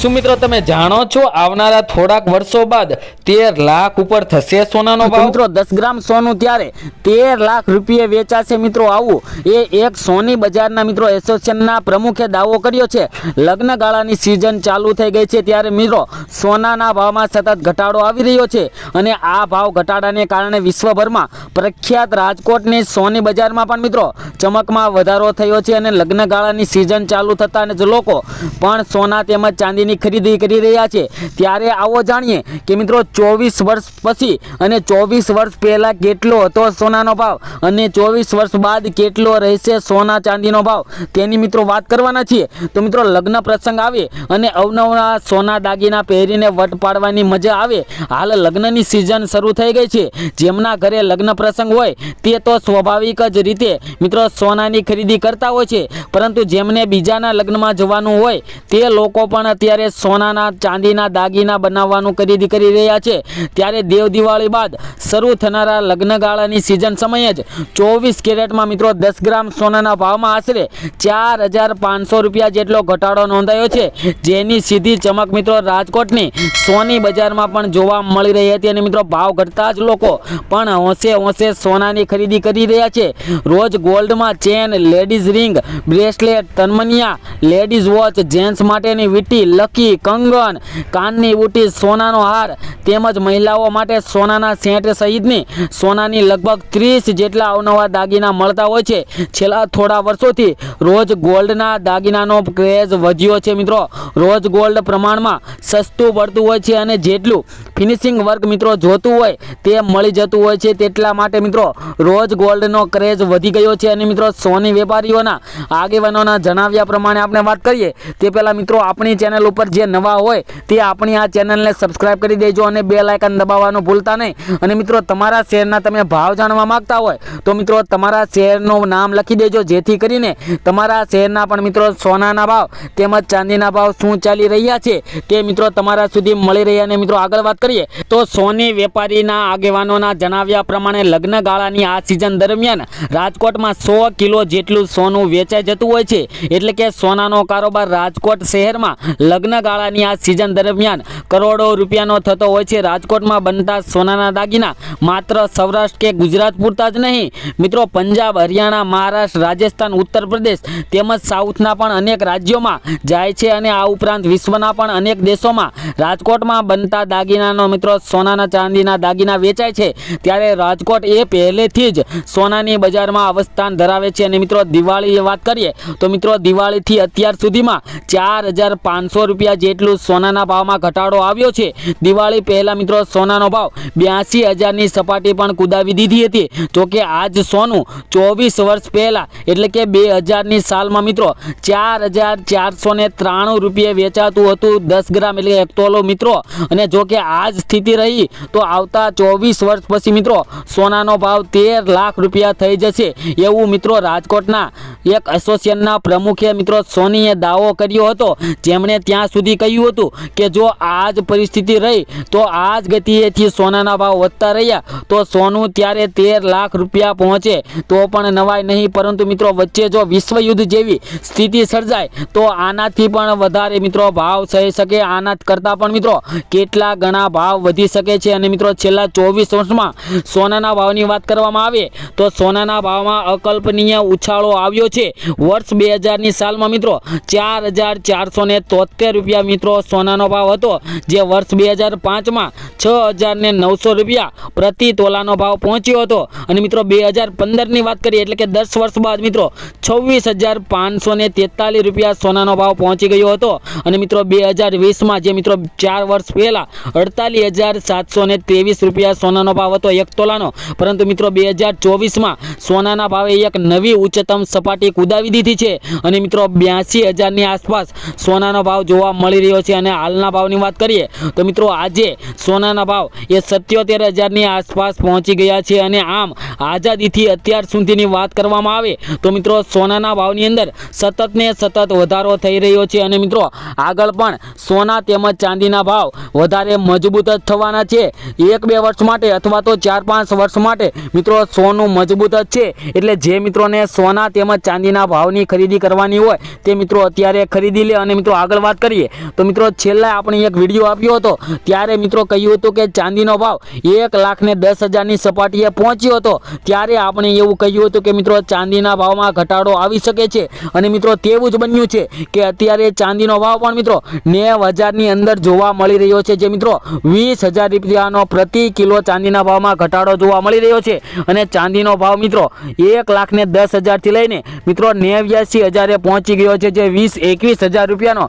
શું મિત્રો તમે જાણો છો આવનારા થોડાક વર્ષો બાદ તેર લાખ ઉપર થશે સોનાનો ભાવ? મિત્રો દસ ગ્રામ સોનું ત્યારે તેર લાખ રૂપિયે વેચાશે મિત્રો આવું. એ એક સોની બજારના મિત્રો એસોસિએશનના પ્રમુખે દાવો કર્યો છે. લગ્નગાળાની સિઝન ચાલુ થઈ ગઈ છે ત્યારે મિત્રો સોનાના ભાવમાં સતત ઘટાડો આવી રહ્યો છે અને આ ભાવ ઘટાડાને કારણે વિશ્વભરમાં પ્રખ્યાત રાજકોટની સોની બજારમાં પણ મિત્રો ચમકમાં વધારો થયો છે અને લગ્નગાળાની સિઝન ચાલુ થતાં જ લોકો પણ સોના તેમજ ચાંદીની ખરીદી કરી રહ્યા છે. ત્યારે આવો જાણીએ કે મિત્રો ચોવીસ વર્ષ પછી અને ચોવીસ વર્ષ પહેલાં કેટલો હતો સોનાનો ભાવ અને ચોવીસ વર્ષ બાદ કેટલો રહેશે સોના ચાંદીનો ભાવ? તેની મિત્રો વાત કરવાના છીએ. તો મિત્રો લગ્ન પ્રસંગ આવે અને અવનવા સોના દાગીના પહેરીને વટ પાડવાની મજા આવે. હાલ લગ્નની સિઝન શરૂ થઈ ગઈ છે. જેમના ઘરે લગ્ન પ્રસંગ હોય તે તો સ્વાભાવિક જ રીતે મિત્રો સોનાની ખરીદી કરતા હોય છે. પરંતુ જેમને બીજાના લગ્નમાં જવાનું હોય તે લોકો પણ અત્યારે સોનાના, ચાંદીના, દાગીના બનાવવાનું ખરીદી કરી રહ્યા છે, ત્યારે દેવ દિવાળી બાદ શરૂ થનારા લગ્નગાળાની સિઝન સમયે જ ચોવીસ કેરેટમાં મિત્રો દસ ગ્રામ સોનાના ભાવમાં આશરે ચાર હજાર પાંચસો રૂપિયા જેટલો ઘટાડો નોંધાયો છે, જેની સીધી ચમક મિત્રો રાજકોટની સોની બજારમાં પણ જોવા મળી રહી હતી અને મિત્રો ભાવ ઘટતા જ લોકો પણ હોંશે હોંશે સોનાની ખરીદી કરી રહ્યા છે. રોજ ગોલ્ડમાં ચેન, લેડીઝ રિંગ, બ્રેસલેટ, તન્મનિયા, લેડીઝ વોચ, જેન્ટ્સ માટેની વીંટી લકી કંગન, કાનની બુટી, સોનાનો હાર તેમજ મહિલાઓ માટે સોનાના સેટ સહિતની સોનાની લગભગ ત્રીસ જેટલા અવનવા દાગીના મળતા હોય છે. છેલ્લા થોડા વર્ષોથી રોજ ગોલ્ડના દાગીનાનો ક્રેઝ વધ્યો છે મિત્રો. રોજ ગોલ્ડ પ્રમાણમાં સસ્તું પડતું હોય છે અને જેટલું ફિનિશિંગ વર્ક મિત્રો જોતું હોય તે મળી જતું હોય છે તેટલા માટે મિત્રો રોજ ગોલ્ડનો ક્રેઝ વધી ગયો છે. અને મિત્રો સોની વેપારીઓના આગેવાનોના જણાવ્યા પ્રમાણે આપણે વાત કરીએ તે પહેલાં મિત્રો આપણી ચેનલ ઉપર જે નવા હોય તે આપણી આ ચેનલને સબસ્ક્રાઇબ કરી દેજો અને બે લાયકન દબાવવાનું ભૂલતા નહીં. અને મિત્રો, તમારા શેરના તમે ભાવ જાણવા માગતા હોય, તો મિત્રો, તમારા શેરનું નામ લખી દેજો, જેથી કરીને તમારા શેરના પણ મિત્રો સોનાના ભાવ તેમજ ચાંદીના ભાવ શું ચાલી રહ્યા છે તે મિત્રો તમારા સુધી મળી રહ્યા અને મિત્રો, આગળ વાત કરીએ, તો સોની વેપારીના આગેવાનોના જણાવ્યા પ્રમાણે લગ્ન ગાળાની આ સિઝન દરમિયાન રાજકોટમાં સો કિલો જેટલું સોનું વેચાઈ જતું હોય છે. એટલે કે સોનાનો કારોબાર રાજકોટ શહેરમાં લગ્ન ગાળાની આ સિઝન દરમિયાન કરોડો રૂપિયાનો થતો હોય છે. રાજકોટમાં બનતા સોનાના દાગીના માત્ર સૌરાષ્ટ્ર કે ગુજરાત પૂરતા જ નહીં. મિત્રો, પંજાબ, હરિયાણા, મહારાષ્ટ્ર, રાજસ્થાન ઉત્તર પ્રદેશ તેમજ સાઉથના પણ અનેક રાજ્યોમાં જાય છે અને આ ઉપરાંત વિશ્વના પણ અનેક દેશોમાં રાજકોટમાં બનતા દાગીનાનો મિત્રો, સોનાના ચાંદીના દાગીના વેચાય છે. ત્યારે રાજકોટ એ પહેલેથી જ સોનાની બજારમાં અવસ્થાન ધરાવે છે. અને મિત્રો, દિવાળીની વાત કરીએ તો મિત્રો, દિવાળીથી અત્યાર સુધીમાં ચાર હજાર પાંચસો રૂપિયા જેટલું સોનાના ભાવમાં ઘટાડો આવ્યો છે. દિવાળી પહેલાં મિત્રો સોનાનો ભાવ બ્યાસી હજારની સપાટી પણ કુદાવી દીધી હતી. જોકે આજ સોનું ચોવીસ વર્ષ પહેલાં એટલે કે બે હજારની સાલમાં મિત્રો ચાર હજાર ચારસો ને ત્રાણું રૂપિયે વેચાતું હતું દસ ગ્રામ એટલે એક તોલો મિત્રો. અને જો કે આ જ સ્થિતિ રહી તો આવતા ચોવીસ વર્ષ પછી મિત્રો સોનાનો ભાવ તેર લાખ રૂપિયા થઈ જશે. એવું મિત્રો રાજકોટના એક એસોસિએશનના પ્રમુખે મિત્રો સોનીએ દાવો કર્યો હતો. જેમણે ત્યાં સુધી કહ્યું હતું કે જો આ જ પરિસ્થિતિ રહી, તો આ જ ગતિએથી સોનાના ભાવ વધતા રહ્યા, તો સોનું ત્યારે તેર લાખ રૂપિયા પહોંચે, તો પણ નવાય નહીં. પરંતુ મિત્રો, વચ્ચે જો વિશ્વયુદ્ધ જેવી સ્થિતિ સર્જાય, તો આનાથી પણ વધારે મિત્રો ભાવ થઈ શકે. આના કરતાં પણ મિત્રો, કેટલા ગણા ભાવ વધી શકે છે? અને મિત્રો, છેલ્લા ચોવીસ વર્ષમાં સોનાના ભાવની વાત કરવામાં આવે, તો સોનાના ભાવમાં અકલ્પનીય ઉછાળો આવ્યો છે. વર્ષ બે હજારની સાલમાં મિત્રો, ચાર હજાર ચારસો ને તોતેર રૂપિયા મિત્રો સોનાનો ભાવ હતો, જે વર્ષ બે હજાર પાંચમાં છ હજાર ને નવસો રૂપિયા પ્રતિ તોલાનો ભાવ પહોંચ્યો હતો. અને મિત્રો બે હજાર પંદરની વાત કરીએ એટલે કે દસ વર્ષ બાદ મિત્રો છવ્વીસ હજાર પાંચસો ને તેતાલીસ રૂપિયા સોનાનો ભાવ પહોંચી ગયો હતો. અને મિત્રો બે હજાર વીસમાં જે મિત્રો ચાર વર્ષ પહેલાં અડતાલીસ હજાર સાતસો ને ત્રેવીસ રૂપિયા સોનાનો ભાવ હતો એક તોલાનો. પરંતુ મિત્રો બે હજાર ચોવીસમાં સોનાના ભાવે એક નવી ઉચ્ચતમ સપાટી કુદાવી દીધી છે. અને મિત્રો બ્યાસી હજારની આસપાસ સોનાનો ભાવ જોવા મળી રહ્યો છે અને હાલના ભાવની વાત કરીએ તો મિત્રો આજે સોનાના ભાવ એ સત્યોતેર હજારની આસપાસ પહોંચી ગયા છે અને આમ આઝાદીથી અત્યાર સુધીની વાત કરવામાં આવે તો મિત્રો સોનાના ભાવની અંદર સતત ને સતત વધારો થઈ રહ્યો છે અને મિત્રો આગળ પણ સોના તેમજ ચાંદીના ભાવ વધારે મજબૂત જ થવાના છે. એક બે વર્ષ માટે અથવા તો ચાર પાંચ વર્ષ માટે મિત્રો સોનું મજબૂત જ છે. એટલે જે મિત્રોને સોના તેમજ ચાંદીના ભાવની ખરીદી કરવાની હોય તે મિત્રો અત્યારે ખરીદી લે અને મિત્રો આગળ વાત કરીએ કરીએ. તો મિત્રો, છેલ્લા આપણે એક વીડિયો આપ્યો હતો. ત્યારે મિત્રો કહ્યું હતું કે ચાંદીનો ભાવ એક લાખ ને દસ હજારની સપાટીએ પહોંચ્યો હતો. ત્યારે આપણે એવું કહ્યું હતું કે મિત્રો, ચાંદીના ભાવમાં ઘટાડો આવી શકે છે. અને મિત્રો, તેવું જ બન્યું છે કે અત્યારે ચાંદીનો ભાવ પણ મિત્રો નેવ હજારની અંદર જોવા મળી રહ્યો છે. જે મિત્રો, વીસ હજાર રૂપિયાનો પ્રતિ કિલો ચાંદીના ભાવમાં ઘટાડો જોવા મળી રહ્યો છે. અને ચાંદીનો ભાવ મિત્રો એક લાખ ને દસ હજારથી લઈને મિત્રો નેવ્યાસી હજારે પહોંચી ગયો છે. જે વીસ, એકવીસ હજાર રૂપિયાનો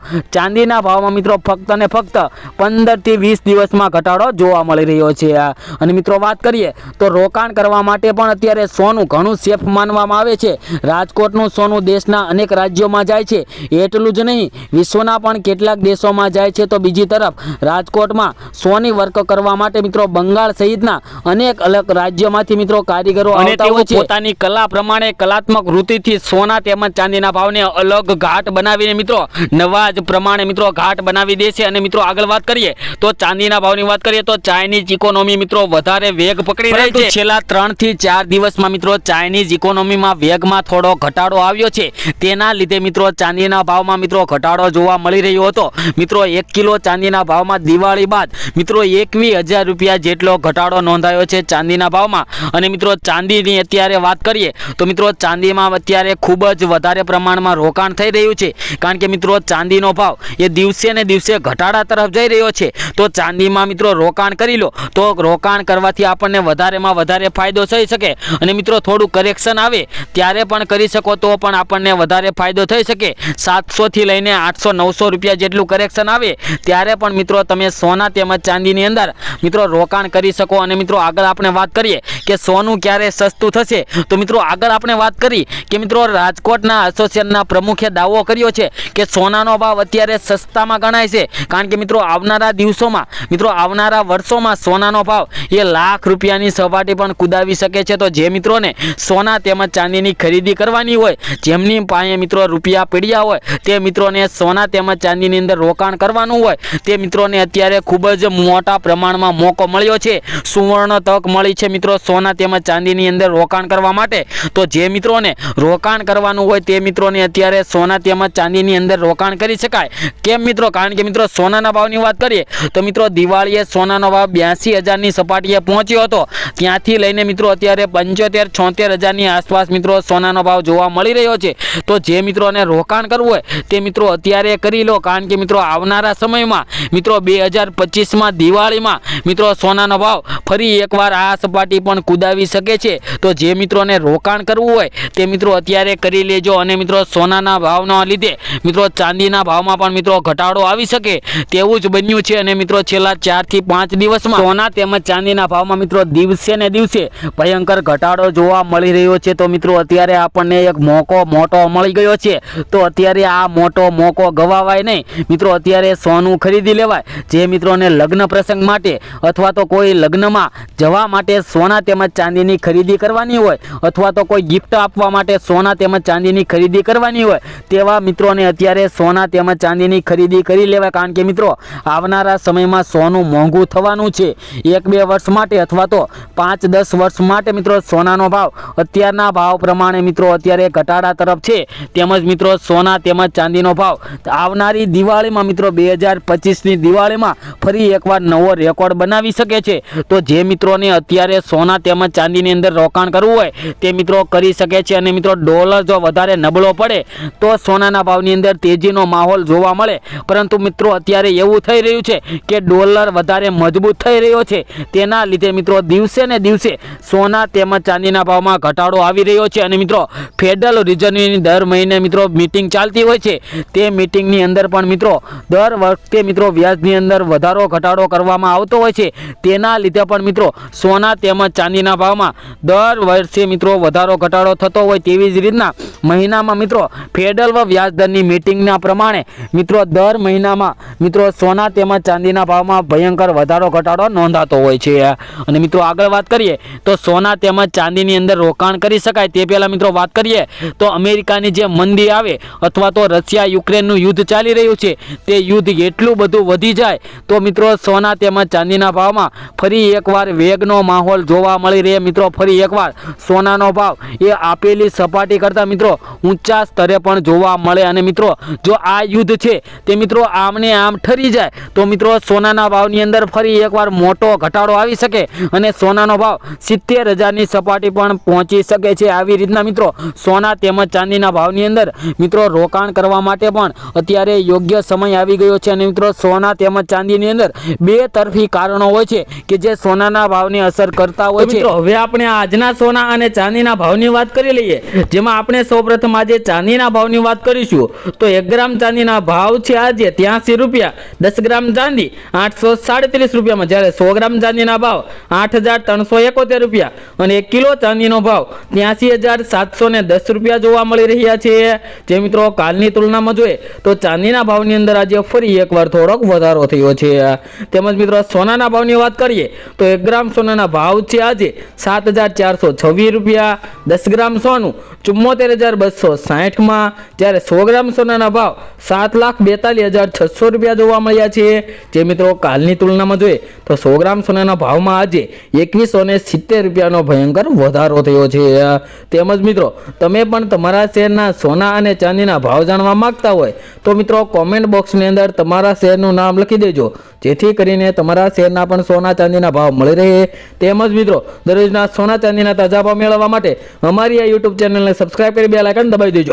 ચાંદીના ભાવમાં મિત્રો ફક્ત અને ફક્ત પંદરથી વીસ દિવસમાં ઘટાડો જોવા મળી રહ્યો છે. અને મિત્રો વાત કરીએ તો રોકાણ કરવા માટે પણ અત્યારે સોનું ઘણું સેફ માનવામાં આવે છે. રાજકોટનું સોનું દેશના અનેક રાજ્યોમાં જાય છે. એટલું જ નહીં વિશ્વના પણ કેટલાક દેશોમાં જાય છે. તો બીજી તરફ રાજકોટમાં સોની વર્ક કરવા માટે મિત્રો બંગાળ સહિતના અનેક અલગ રાજ્યોમાંથી મિત્રો કારીગરો આવતા હોય છે. પોતાની કલા પ્રમાણે કલાત્મક વૃત્તિથી સોના તેમજ ચાંદીના ભાવને અલગ ઘાટ બનાવીને મિત્રો નવા જ પ્રમાણે મિત્રો ઘાટ બનાવી દે છે અને મિત્રો આગળ વાત કરીએ તો ચાંદીના ભાવની વાત કરીએ તો ચાઇનીઝ ઇકોનોમી મિત્રો વધારે વેગ પકડી રહી છે. છેલ્લા ત્રણથી ચાર દિવસમાં મિત્રો ચાઇનીઝ ઇકોનોમીમાં વેગમાં થોડો ઘટાડો આવ્યો છે. તેના લીધે મિત્રો ચાંદીના ભાવમાં મિત્રો ઘટાડો જોવા મળી રહ્યો હતો. મિત્રો એક કિલો ચાંદીના ભાવમાં દિવાળી બાદ મિત્રો એકવીસ હજાર રૂપિયા જેટલો ઘટાડો નોંધાયો છે ચાંદીના ભાવમાં. અને મિત્રો ચાંદીની અત્યારે વાત કરીએ તો મિત્રો ચાંદીમાં અત્યારે ખૂબ જ વધારે પ્રમાણમાં રોકાણ થઈ રહ્યું છે. કારણ કે મિત્રો ચાંદીનો ભાવ એ દિવસે ને દિવસે ઘટાડા તરફ જઈ રહ્યો છે. તો ચાંદીમાં મિત્રો રોકાણ કરી લો. તો રોકાણ કરવાથી આપણને વધારેમાં વધારે ફાયદો થઈ શકે. અને મિત્રો થોડું કરેક્શન આવે. ત્યારે પણ કરી શકો તો પણ આપણને વધારે ફાયદો થઈ શકે. સાતસોથી લઈને આઠસો નવસો રૂપિયા જેટલું કરેક્શન આવે. ત્યારે પણ મિત્રો તમે સોના તેમજ ચાંદીની અંદર મિત્રો રોકાણ કરી શકો. અને મિત્રો આગળ આપણે વાત કરીએ કે સોનું ક્યારે સસ્તું થશે. તો મિત્રો આગળ આપણે વાત કરી કે મિત્રો રાજકોટના એસોસિએશનના પ્રમુખે દાવો કર્યો છે કે સોનાનો ભાવ અત્યારે સસ્તામાં ગણાય છે. કારણ કે મિત્રો આવનારા દિવસોમાં, મિત્રો આવનારા વર્ષોમાં સોનાનો ભાવ એ લાખ રૂપિયાની સપાટી પણ કુદાવી શકે છે. તો જે મિત્રોને સોના તેમજ ચાંદીની ખરીદી કરવાની હોય, જેમની પાસે મિત્રો રૂપિયા પડ્યા હોય, તે મિત્રોને સોના તેમજ ચાંદીની અંદર રોકાણ કરવાનું હોય, તે મિત્રોને અત્યારે ખૂબ જ મોટા પ્રમાણમાં મોકો મળ્યો છે. સુવર્ણ તક મળી છે મિત્રો સોના તેમજ ચાંદીની અંદર રોકાણ કરવા માટે. તો જે મિત્રોને રોકાણ કરવાનું હોય, તે મિત્રોને અત્યારે સોના તેમજ ચાંદીની અંદર રોકાણ કરી શકાય. કેમ મિત્રો? કારણ કે મિત્રો, સોનાના ભાવની વાત કરીએ, તો મિત્રો, દિવાળીએ સોનાનો ભાવ બ્યાસી હજારની સપાટીએ પહોંચ્યો હતો. ત્યાંથી લઈને મિત્રો, અત્યારે પંચોતેર, છોતેર હજારની આસપાસ મિત્રો, સોનાનો ભાવ જોવા મળી રહ્યો છે. તો જે મિત્રોને રોકાણ કરવું હોય, તે મિત્રો અત્યારે કરી લો. કારણ કે મિત્રો, આવનારા સમયમાં મિત્રો, બે હજાર પચીસમાં દિવાળીમાં મિત્રો, સોનાનો ભાવ ફરી એકવાર આ સપાટી પણ કુદાવી શકે છે. તો જે મિત્રોને રોકાણ કરવું હોય, તે મિત્રો અત્યારે કરી લેજો. અને મિત્રો, સોનાના ભાવના લીધે મિત્રો, ચાંદીના ભાવમાં પણ મિત્રો ઘટાડો આવી શકે તેવું જ બન્યું છે અને મિત્રો છેલ્લા ચારથી પાંચ દિવસમાં સોના તેમજ ચાંદીના ભાવમાં મિત્રો દિવસે ને દિવસે ભયંકર ઘટાડો જોવા મળી રહ્યો છે. તો મિત્રો અત્યારે આપણને એક મોકો મોટો મળી ગયો છે. તો અત્યારે આ મોટો મોકો ગવાવાય નહીં. મિત્રો અત્યારે સોનું ખરીદી લેવાય. જે મિત્રોને લગ્ન પ્રસંગ માટે અથવા તો કોઈ લગ્નમાં જવા માટે સોના તેમજ ચાંદીની ખરીદી કરવાની હોય અથવા તો કોઈ ગિફ્ટ આપવા માટે સોના તેમજ ચાંદીની ખરીદી કરવાની હોય તેવા મિત્રોને અત્યારે સોના તેમજ ચાંદીની ખરીદી કરી લેવાય. કારણ કે મિત્રો, આવનારા સમયમાં સોનું મોંઘું થવાનું છે. એક બે વર્ષ માટે અથવા તો પાંચ દસ વર્ષ માટે મિત્રો સોનાનો ભાવ, અત્યારના ભાવ પ્રમાણે મિત્રો અત્યારે ઘટાડા તરફ છે. તેમજ મિત્રો સોના તેમજ ચાંદીનો ભાવ. આવનારી દિવાળીમાં મિત્રો બે હજાર પચીસની દિવાળીમાં ફરી એકવાર નવો રેકોર્ડ બનાવી શકે છે. તો જે મિત્રોને અત્યારે સોના તેમજ ચાંદીની અંદર રોકાણ કરવું હોય, તે મિત્રો કરી શકે છે. અને મિત્રો ડોલર જો વધારે નબળો પડે, તો સોનાના ભાવની અંદર તેજીનો માહોલ જોવા મળે. પરંતુ મિત્રો, અત્યારે એવું થઈ રહ્યું છે કે ડોલર વધારે મજબૂત થઈ રહ્યો છે. તેના લીધે મિત્રો, દિવસે ને દિવસે સોના તેમજ ચાંદીના ભાવમાં ઘટાડો આવી રહ્યો છે. અને મિત્રો ફેડરલ રિઝર્વની દર મહિને મિત્રો મિટિંગ ચાલતી હોય છે. તે મિટિંગની અંદર પણ મિત્રો, દર વખતે મિત્રો, વ્યાજની અંદર વધારો, ઘટાડો કરવામાં આવતો હોય છે. તેના લીધે પણ મિત્રો, સોના તેમજ ચાંદીના ભાવમાં દર વર્ષે મિત્રો વધારો, ઘટાડો થતો હોય તેવી જ રીતના મહિનામાં મિત્રો ફેડરલ વ્યાજદરની મિટિંગના પ્રમાણે મિત્રો, દર મહિનામાં, મિત્રો, સોના તેમજ ચાંદીના ભાવમાં ભયંકર વધારો, ઘટાડો નોંધાતો હોય છે. અને મિત્રો, આગળ વાત કરીએ, તો સોના તેમજ ચાંદીની અંદર રોકાણ કરી શકાય તે પહેલાં મિત્રો વાત કરીએ, તો અમેરિકાની જે મંદી આવે, અથવા તો રશિયા યુક્રેનનું યુદ્ધ ચાલી રહ્યું છે, તે યુદ્ધ એટલું બધું વધી જાય, તો મિત્રો, સોના તેમજ ચાંદીના ભાવમાં ફરી એકવાર વેગનો માહોલ જોવા મળી રહે. મિત્રો, ફરી એકવાર સોનાનો ભાવ એ આપેલી સપાટી કરતાં મિત્રો ઊંચા સ્તરે પણ જોવા મળે. અને મિત્રો, જો આ યુદ્ધ છે છે તે મિત્રો આમને આમ ઠરી જાય. તો મિત્રો સોનાના ભાવની અંદર ફરી એકવાર મોટો ઘટાડો આવી શકે અને સોનાનો ભાવ સિત્તેર હજારની સપાટી પણ પહોંચી શકે છે. આવી રીતના મિત્રો સોના તેમજ ચાંદીના ભાવની અંદર મિત્રો રોકાણ કરવા માટે પણ અત્યારે યોગ્ય સમય આવી ગયો છે અને મિત્રો સોના તેમજ ચાંદીની અંદર બે તરફી કારણો હોય છે કે જે સોનાના ભાવને અસર કરતા હોય છે. હવે આપણે આજના સોના અને ચાંદીના ભાવની વાત કરી લઈએ. જેમાં આપણે સૌપ્રથમ આજે ચાંદીના ભાવની વાત કરીશું. તો એક ગ્રામ ચાંદીના ભાવ છે આજે ત્યાંસી રૂપિયા. દસ ગ્રામ ચાંદી આઠસો સાડત્રીસ રૂપિયામાં. જ્યારે સો ગ્રામ ચાંદીના ભાવ આઠ રૂપિયા. અને એક કિલો ચાંદીનો ભાવ ત્યાંસી રૂપિયા જોવા મળી રહ્યા છે. જે મિત્રો કાલની તુલનામાં જોઈએ તો ચાંદીના ભાવની અંદર આજે ફરી એકવાર થોડોક વધારો થયો છે. તેમજ મિત્રો સોનાના ભાવની વાત કરીએ તો એક ગ્રામ સોનાના ભાવ છે આજે સાત હજાર ચારસો છવ્વીસ રૂપિયા. દસ ગ્રામ સોનું ચુમ્મોતેર હજાર બસો સાહીઠમાં જ્યારે સો ગ્રામ સોનાના ભાવ સાત લાખ બેતાલીસ હજાર છસો રૂપિયા જોવા મળ્યા છે. જે મિત્રો કાલની તુલનામાં જોઈએ તો સો ગ્રામ સોનાના ભાવમાં આજે એકવીસો ને સિત્તેર રૂપિયાનો ભયંકર વધારો થયો છે. તેમજ મિત્રો, તમે પણ તમારા શહેરના સોના અને ચાંદીના ભાવ જાણવા માંગતા હોય તો મિત્રો કોમેન્ટ બોક્સની અંદર તમારા શહેરનું નામ લખી દેજો. જેથી કરીને તમારા શહેરના પણ સોના ચાંદીના ભાવ મળી રહે. તેમજ મિત્રો, દરરોજના સોના ચાંદીના તાજા ભાવ મેળવવા માટે અમારી આ યુટ્યુબ ચેનલને સબસ્ક્રાઇબ કરી બે લાઇકન દબાવી દેજો.